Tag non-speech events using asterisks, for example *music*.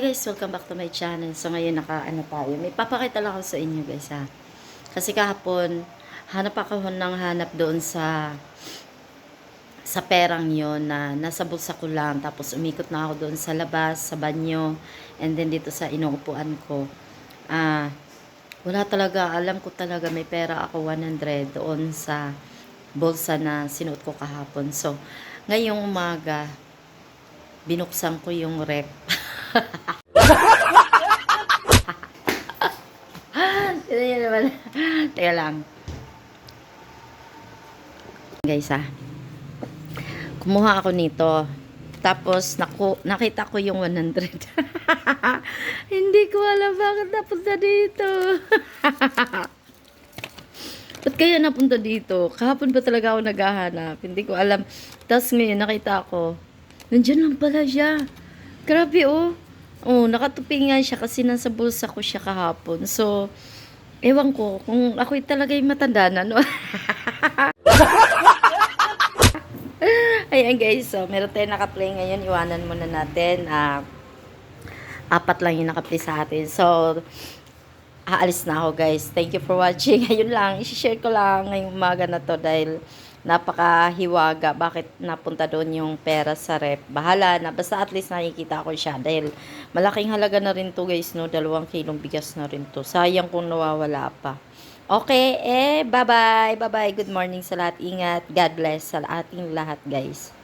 Hi guys, welcome back to my channel. So ngayon naka ano tayo. May papakita lang ako sa inyo guys ha. Kasi kahapon hanap ako ng hanap doon sa sa perang yon na nasa bulsa ko lang tapos umikot na ako doon sa labas, sa banyo and then dito sa inuupuan ko. Ah, wala talaga, alam ko talaga may pera ako 100 doon sa bulsa na sinuot ko kahapon. So, ngayong umaga, binuksan ko yung rep. Ito yun naman. Teka lang. Guys ah. Kumuha ako nito. Tapos naku, nakita ko yung 100. *laughs* Hindi ko alam bakit napunta dito. *laughs* Ba't kaya napunta dito? Kahapon pa talaga ako naghahanap. Hindi ko alam. Tapos ngayon nakita ko. Nandiyan lang pala siya. Grabe oh. Oh, nakatupi nga siya kasi nasa bulsa ko siya kahapon. So, ewan ko kung ako'y talaga yung matanda na, no? *laughs* Ayan guys, so meron tayong nakaplay ngayon. Iwanan muna natin. Ah, apat lang yung nakaplay sa atin. So, aalis na ako guys. Thank you for watching. *laughs* Ayun lang, isi-share ko lang ngayong umaga na to dahil napakahiwaga. Bakit napunta doon yung pera sa rep? Bahala na. Basta at least nakikita ko siya dahil malaking halaga na rin to guys, no? Dalawang kilong bigas na rin to. Sayang kung nawawala pa. Okay, eh, bye-bye. Bye-bye. Good morning sa lahat. Ingat. God bless sa ating lahat, guys.